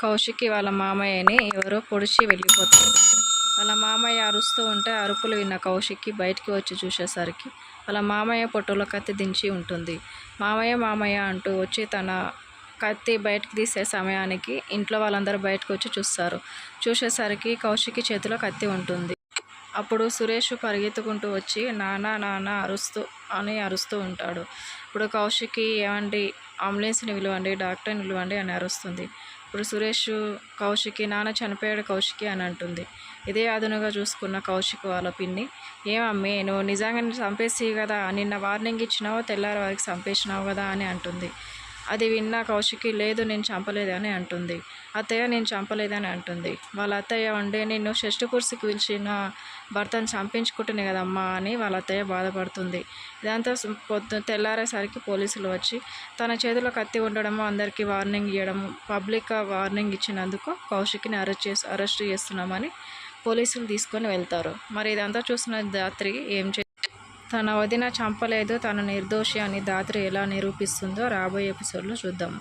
కౌశికి వాళ్ళ మామయ్యని ఎవరో పొడిచి వెళ్ళిపోతారు. వాళ్ళ మామయ్య అరుస్తూ ఉంటే అరుపులు విన్న కౌశిక్కి బయటికి వచ్చి చూసేసరికి వాళ్ళ మామయ్య పొట్టులో కత్తి దించి ఉంటుంది. మామయ్య మామయ్య అంటూ వచ్చి తన కత్తి బయటకు తీసే సమయానికి ఇంట్లో వాళ్ళందరూ బయటకు వచ్చి చూస్తారు. చూసేసరికి కౌశికి చేతిలో కత్తి ఉంటుంది. అప్పుడు సురేష్ పరిగెత్తుకుంటూ వచ్చి నానా నాన్న అరుస్తూ అని అరుస్తూ ఉంటాడు. ఇప్పుడు కౌశికి ఏమండి అంబులెన్స్ని విలువండి డాక్టర్ని విలువండి అని అరుస్తుంది. ఇప్పుడు సురేష్ కౌశికి నాన్న చనిపోయాడు కౌశికి అని అంటుంది. ఇదే అదునుగా చూసుకున్న కౌశిక్ వాళ్ళ పిన్ని. ఏమమ్మి నువ్వు నిజంగా నేను చంపేసి కదా? నిన్న వార్నింగ్ ఇచ్చినావు తెల్లారి వారికి చంపేసినావు కదా అని అంటుంది. అది విన్న కౌశికి లేదు నేను చంపలేదని అంటుంది. అత్తయ్య నేను చంపలేదని అంటుంది. వాళ్ళ అత్తయ్య ఉండే నిన్ను షష్టిపురుషుకి పిలిచిన భర్తను చంపించుకుంటుంది కదమ్మా అని వాళ్ళ అత్తయ్య బాధపడుతుంది. ఇదంతా పొద్దు తెల్లారేసరికి పోలీసులు వచ్చి తన చేతిలో కత్తి ఉండడము అందరికీ వార్నింగ్ ఇవ్వడము పబ్లిక్ వార్నింగ్ ఇచ్చినందుకు కౌశికిని అరెస్ట్ చేసి అరెస్ట్ చేస్తున్నామని పోలీసులు తీసుకొని వెళ్తారు. మరి ఇదంతా చూసిన దాత్రి ఏం చే తన వదిన చంపలేదు తన నిర్దోషి అని దాత్రి ఎలా నిరూపిస్తుందో రాబోయే ఎపిసోడ్లో చూద్దాము